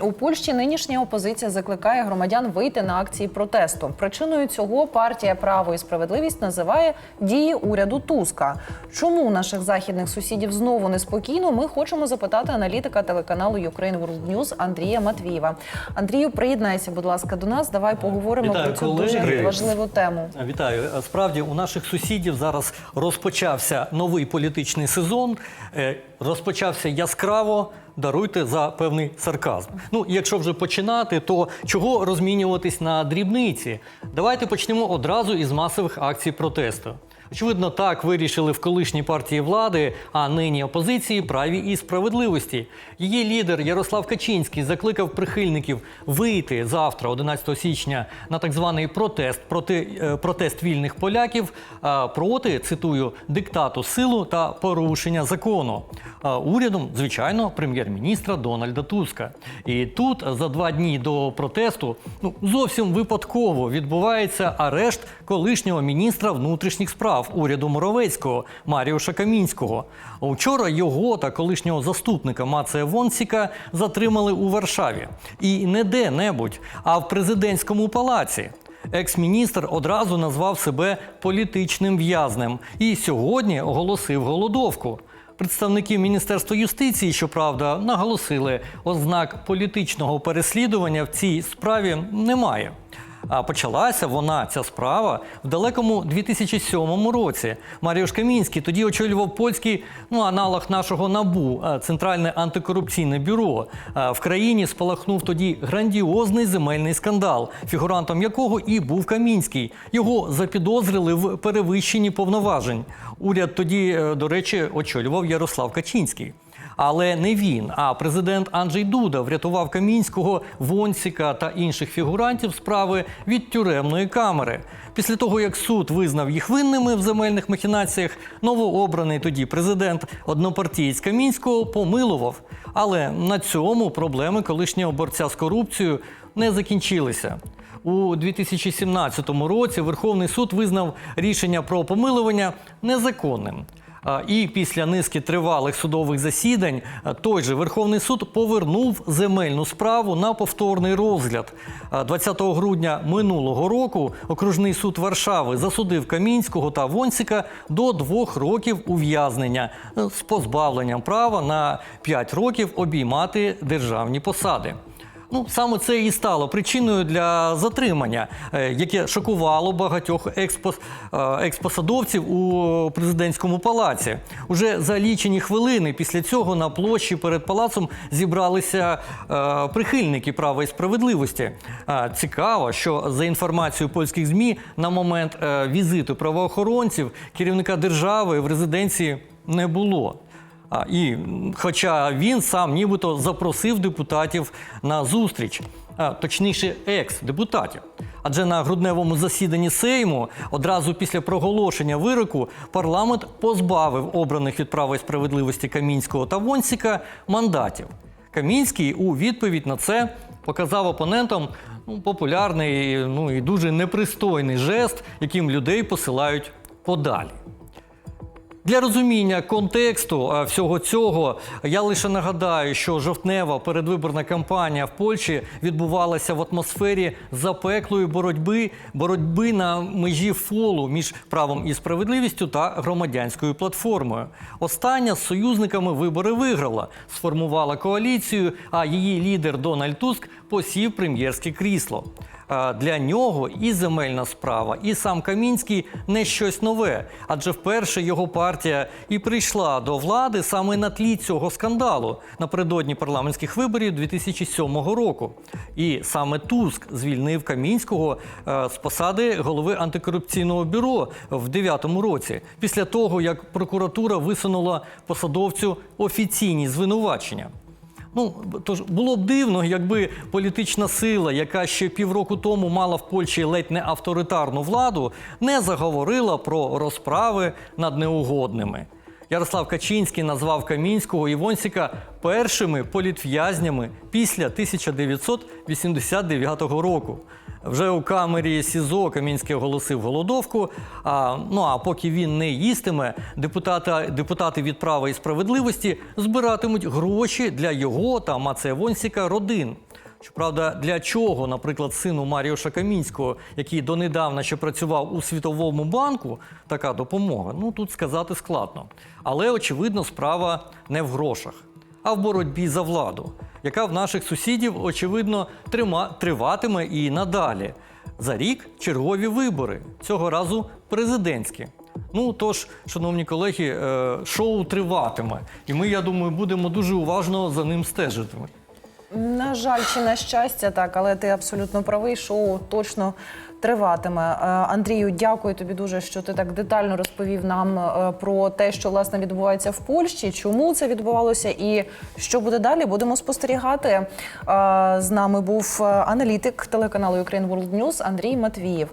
У Польщі нинішня опозиція закликає громадян вийти на акції протесту. Причиною цього партія Право і справедливість називає дії уряду Туска. Чому наших західних сусідів знову неспокійно? Ми хочемо запитати аналітика телеканалу Ukraine World News Андрія Матвієва. Андрію, приєднайся, будь ласка, до нас. Давай поговоримо Вітаю, про цю колеги. дуже важливу тему. Вітаю. Справді у наших сусідів зараз розпочався новий політичний сезон. Е, Розпочався яскраво. Даруйте за певний сарказм. Ну, якщо вже починати, то чого розмінюватись на дрібниці? Давайте почнемо одразу із масових акцій протесту. Очевидно, так вирішили в колишній партії влади, а нині опозиції праві і справедливості. Її лідер Ярослав Качинський закликав прихильників вийти завтра, 11 січня, на так званий протест проти е, протест вільних поляків е, проти цитую диктату силу та порушення закону. Е, Урядом, звичайно, прем'єр-міністра Дональда Туска. І тут за два дні до протесту ну зовсім випадково відбувається арешт колишнього міністра внутрішніх справ уряду Моровецького Маріуша Камінського. Вчора його та колишнього заступника Мацея Вонсіка затримали у Варшаві. І не де-небудь, а в президентському палаці. Екс-міністр одразу назвав себе політичним в'язнем і сьогодні оголосив голодовку. Представники Міністерства юстиції, щоправда, наголосили, ознак політичного переслідування в цій справі немає. А почалася вона, ця справа, в далекому 2007 році. Маріуш Камінський тоді очолював польський ну, аналог нашого НАБУ, е, Центральне антикорупційне бюро. Е, В країні спалахнув тоді грандіозний земельний скандал, фігурантом якого і був Камінський. Його запідозрили в перевищенні повноважень. Уряд тоді, е, до речі, очолював Ярослав Качинський. Але не він, а президент Анджей Дуда врятував Камінського, Вонсіка та інших фігурантів справи від тюремної камери. Після того, як суд визнав їх винними в земельних махінаціях, новообраний тоді президент однопартієць Камінського помилував. Але на цьому проблеми колишнього борця з корупцією не закінчилися. У 2017 році Верховний суд визнав рішення про помилування незаконним. І після низки тривалих судових засідань той же Верховний суд повернув земельну справу на повторний розгляд. А, 20 грудня минулого року окружний суд Варшави засудив Камінського та Вонсіка до двох років ув'язнення е, з позбавленням права на 5 років обіймати державні посади. Ну, саме це і стало причиною для затримання, е, яке шокувало багатьох експос, е, експосадовців у президентському палаці. Уже за лічені хвилини після цього на площі перед палацом зібралися е, прихильники права і справедливості. Цікаво, що за інформацією польських змі на момент візиту правоохоронців керівника держави в резиденції не було. І хоча він сам нібито запросив депутатів на зустріч, точніше, екс-депутатів. Адже на грудневому засіданні Сейму одразу після проголошення вироку парламент позбавив обраних від права і справедливості Камінського та Вонсіка мандатів. Камінський у відповідь на це показав опонентам ну, популярний ну, і дуже непристойний жест, яким людей посилають подалі. Для розуміння контексту е, всього цього я лише нагадаю, що жовтнева передвиборна кампанія в Польщі відбувалася в атмосфері запеклої боротьби, боротьби на межі фолу між правом і справедливістю та громадянською платформою. Остання з союзниками вибори виграла, сформувала коаліцію, а її лідер Дональд Туск посів прем'єрське крісло. Для нього і земельна справа, і сам Камінський не щось нове, адже вперше його партія і прийшла до влади саме на тлі цього скандалу напередодні парламентських виборів 2007 року. І саме Туск звільнив Камінського е, з посади голови антикорупційного бюро в 2009 році, після того як прокуратура висунула посадовцю офіційні звинувачення. Ну тож було б дивно, якби політична сила, яка ще півроку тому мала в Польщі ледь не авторитарну владу, не заговорила про розправи над неугодними. Ярослав Качинський назвав Камінського і Вонсіка першими політв'язнями після 1989 року. Вже у камері СІЗО Камінський оголосив голодовку. А, ну а поки він не їстиме, депутати, депутати від права і справедливості збиратимуть гроші для його та Мацея Вонсіка родин. Щоправда, для чого, наприклад, сину Маріуша Камінського, який донедавна ще працював у Світовому банку, така допомога, ну тут сказати складно. Але очевидно, справа не в грошах, а в боротьбі за владу, яка в наших сусідів, очевидно, трима, триватиме і надалі. За рік чергові вибори, цього разу президентські. Ну тож, шановні колеги, е, шоу триватиме, і ми, я думаю, будемо дуже уважно за ним стежити. На жаль, чи на щастя, так, але ти абсолютно правий. Шоу точно триватиме. Е, Андрію, дякую тобі дуже, що ти так детально розповів нам е, про те, що власне відбувається в Польщі, чому це відбувалося, і що буде далі. Будемо спостерігати. Е, З нами був аналітик телеканалу Ukraine World News Андрій Матвієв.